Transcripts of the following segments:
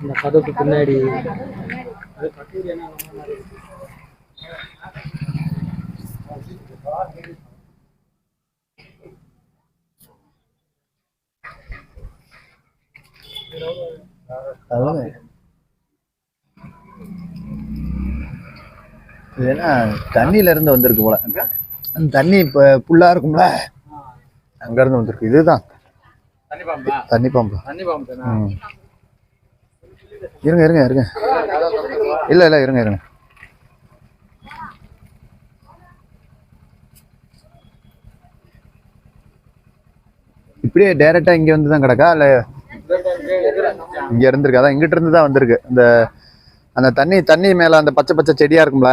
இந்த கதவுக்கு பின்னாடி அதான் இது என்ன தண்ணியில இருந்து வந்திருக்கு போல. அந்த தண்ணி இப்ப புல்லா இருக்கும்ல? அங்க இருந்து வந்திருக்கு. இதுதான். தண்ணி பாம்பா. இருங்க இருங்க இருங்க. இல்ல இல்ல இருங்க இருங்க. இப்படியே டைரக்டா இங்க வந்து தான் கிடக்கா? இல்ல இங்க இருந்திருக்கு. அதான் இங்கிட்ட இருந்து தான் வந்திருக்கு. இந்த அந்த தண்ணி தண்ணி மேல அந்த பச்சை பச்சை செடியா இருக்கும்ல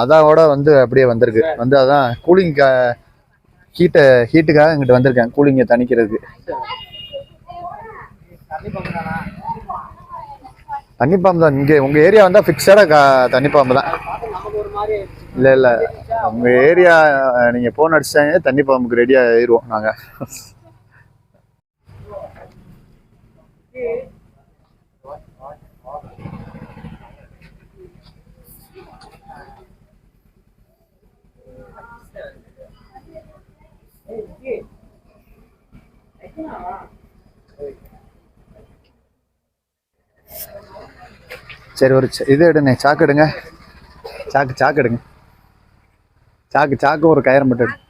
அதோட வந்து அப்படியே வந்திருக்கு. வந்து அதான் கூலிங் ஹீட்டை ஹீட்டுக்காக இங்கிட்டு வந்திருக்கேன் கூலிங்கை தணிக்கிறதுக்கு. தண்ணி பாம்பு தானா? இங்கே உங்க ஏரியா வந்தா ஃபிக்ஸடா தண்ணி பாம்பு தான். இல்ல இல்ல. உங்க ஏரியா நீங்க போன் அடிச்சாங்க தண்ணி பாம்புக்கு ரெடியா ஆயிருவோம் நாங்க. சரி ஒரு இது எடுங்க சாக்கு எடுங்க. சாக்கு சாக்கு எடுங்க. சாக்கு சாக்கு ஒரு கயிறு மட்டும் எடுங்க.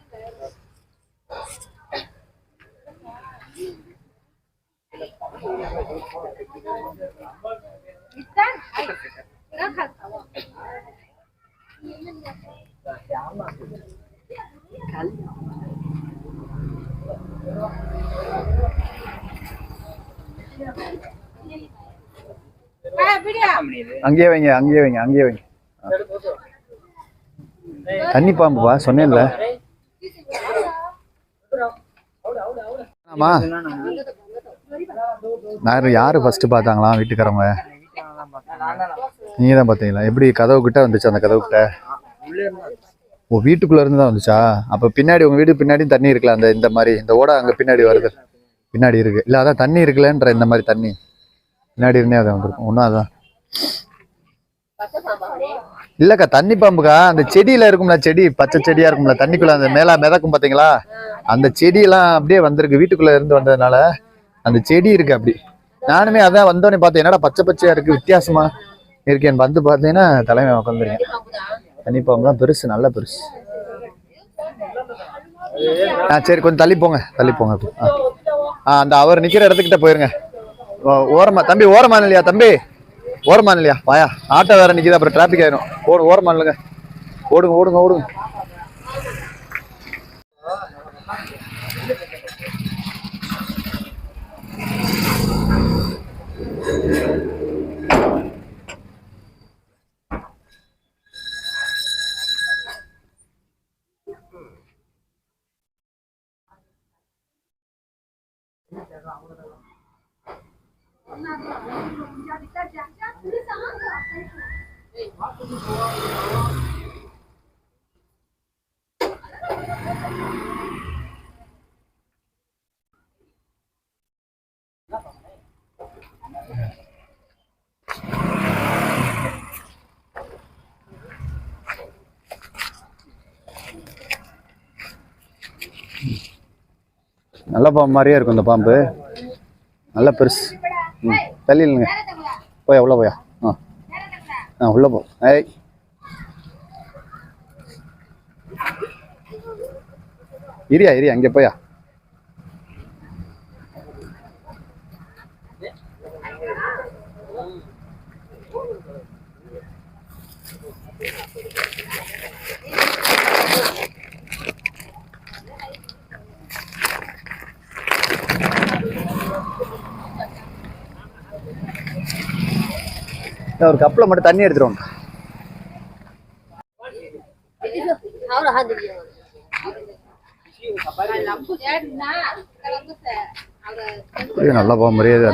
அங்கேயே வைங்க அங்கேயே வைங்க அங்கேயே வைங்க. தண்ணி பாம்புப்பா சொன்னேன்ல. ஆமா நான் யாரு ஃபர்ஸ்ட் பார்த்தாங்களா வீட்டுக்காரவங்க? நீங்க தான் பார்த்தீங்களா? எப்படி கதவு கிட்ட வந்துச்சு அந்த கதவு கிட்ட? ஓ வீட்டுக்குள்ள இருந்து தான் வந்துச்சா? அப்ப பின்னாடி உங்க வீடு பின்னாடி தண்ணி இருக்குல்ல அந்த இந்த மாதிரி இந்த ஓடை அங்க பின்னாடி வருது. பின்னாடி இருக்கு. இல்ல அதான் தண்ணி இருக்குல்லன்ற இந்த மாதிரி தண்ணி. பின்னாடி இருந்தே அதை வந்திருக்கும். ஒன்றும் அதான். இல்லக்கா தண்ணி பாம்புக்கா? அந்த செடியில இருக்கும்ல செடி பச்சை செடியா இருக்கும்ல தண்ணிக்குள்ள அந்த மேலா மிதக்கும் பாத்தீங்களா? அந்த செடியெல்லாம் அப்படியே வந்திருக்கு வீட்டுக்குள்ள இருந்து வந்ததுனால அந்த செடி இருக்கு அப்படி. நானுமே அதான் வந்தோடனே பார்த்தேன் என்னடா பச்சை பச்சையா இருக்கு வித்தியாசமா இருக்கேன் வந்து பார்த்தீங்கன்னா தலைமை உட்காந்துருக்கேன் தண்ணி பாம்பு தான் பெருசு நல்ல பெருசு. ஆ சரி கொஞ்சம் தள்ளி போங்க தள்ளி போங்க அப்படி. ஆ. அந்த அவர் நிக்கிற இடத்துக்கிட்ட போயிருங்க. ஓரமா தம்பி ஓரமா இல்லையா தம்பி? ஓரமா இல்லையா? வாயா. ஆட்டோ வேற நிக்குது அப்புறம் டிராபிக் ஆயிரும். ஓடு ஓரமா இல்லைங்க. ஓடுங்க ஓடுங்க ஓடுங்க. நல்ல பாம்பு மாதிரியே இருக்கும் இந்த பாம்பு. நல்ல பெருசு. ம் தள்ளிடுங்க போயா உள்ள போயா. ஆ. ஆ உள்ள போ. ஏய். இரியா இரியா அங்கே போயா ஒரு கப்பில் மட்டும் தண்ணி எடுத்துருவோம் நல்லா போக முடியாது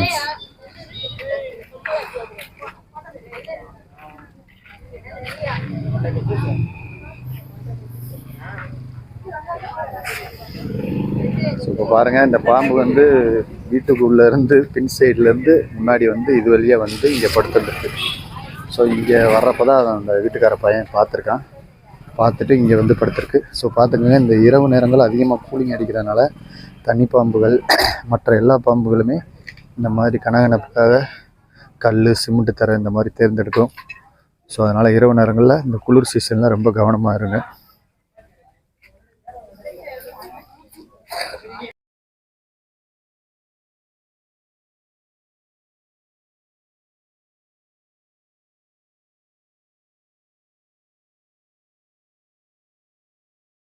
ஸோ பாருங்க இந்த பாம்பு வந்து வீட்டுக்குள்ளே இருந்து பின் சைட்லேருந்து முன்னாடி வந்து இது வழியாக வந்து இங்கே படுத்துருக்கு ஸோ இங்கே வர்றப்ப தான் அந்த வீட்டுக்கார பையன் பார்த்துருக்கான். பார்த்துட்டு இங்கே வந்து படுத்துருக்கு. ஸோ பார்த்துக்கோங்க இந்த இரவு நேரங்கள் அதிகமாக கூலிங் அடிக்கிறதுனால தண்ணி பாம்புகள் மற்ற எல்லா பாம்புகளுமே இந்த மாதிரி கனகனப்புக்காக கல் சிமெண்ட்டு தர இந்த மாதிரி தேர்ந்தெடுக்கும். ஸோ அதனால் இரவு நேரங்களில் இந்த குளிர் சீசனில் ரொம்ப கவனமாக இருங்க.